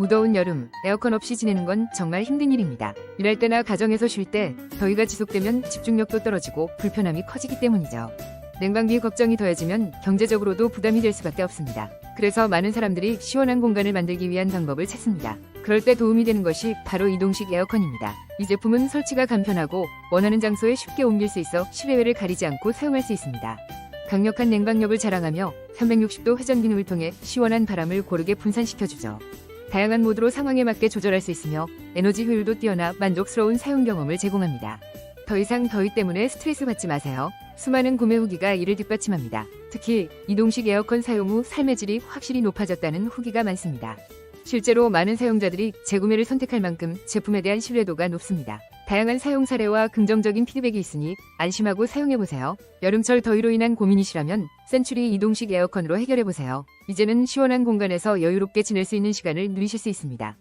무더운 여름, 에어컨 없이 지내는 건 정말 힘든 일입니다. 일할 때나 가정에서 쉴 때 더위가 지속되면 집중력도 떨어지고 불편함이 커지기 때문이죠. 냉방비 걱정이 더해지면 경제적으로도 부담이 될 수밖에 없습니다. 그래서 많은 사람들이 시원한 공간을 만들기 위한 방법을 찾습니다. 그럴 때 도움이 되는 것이 바로 이동식 에어컨입니다. 이 제품은 설치가 간편하고 원하는 장소에 쉽게 옮길 수 있어 실외외를 가리지 않고 사용할 수 있습니다. 강력한 냉방력을 자랑하며 360도 회전 기능을 통해 시원한 바람을 고르게 분산시켜주죠. 다양한 모드로 상황에 맞게 조절할 수 있으며 에너지 효율도 뛰어나 만족스러운 사용 경험을 제공합니다. 더 이상 더위 때문에 스트레스 받지 마세요. 수많은 구매 후기가 이를 뒷받침합니다. 특히 이동식 에어컨 사용 후 삶의 질이 확실히 높아졌다는 후기가 많습니다. 실제로 많은 사용자들이 재구매를 선택할 만큼 제품에 대한 신뢰도가 높습니다. 다양한 사용 사례와 긍정적인 피드백이 있으니 안심하고 사용해보세요. 여름철 더위로 인한 고민이시라면 센츄리 이동식 에어컨으로 해결해보세요. 이제는 시원한 공간에서 여유롭게 지낼 수 있는 시간을 누리실 수 있습니다.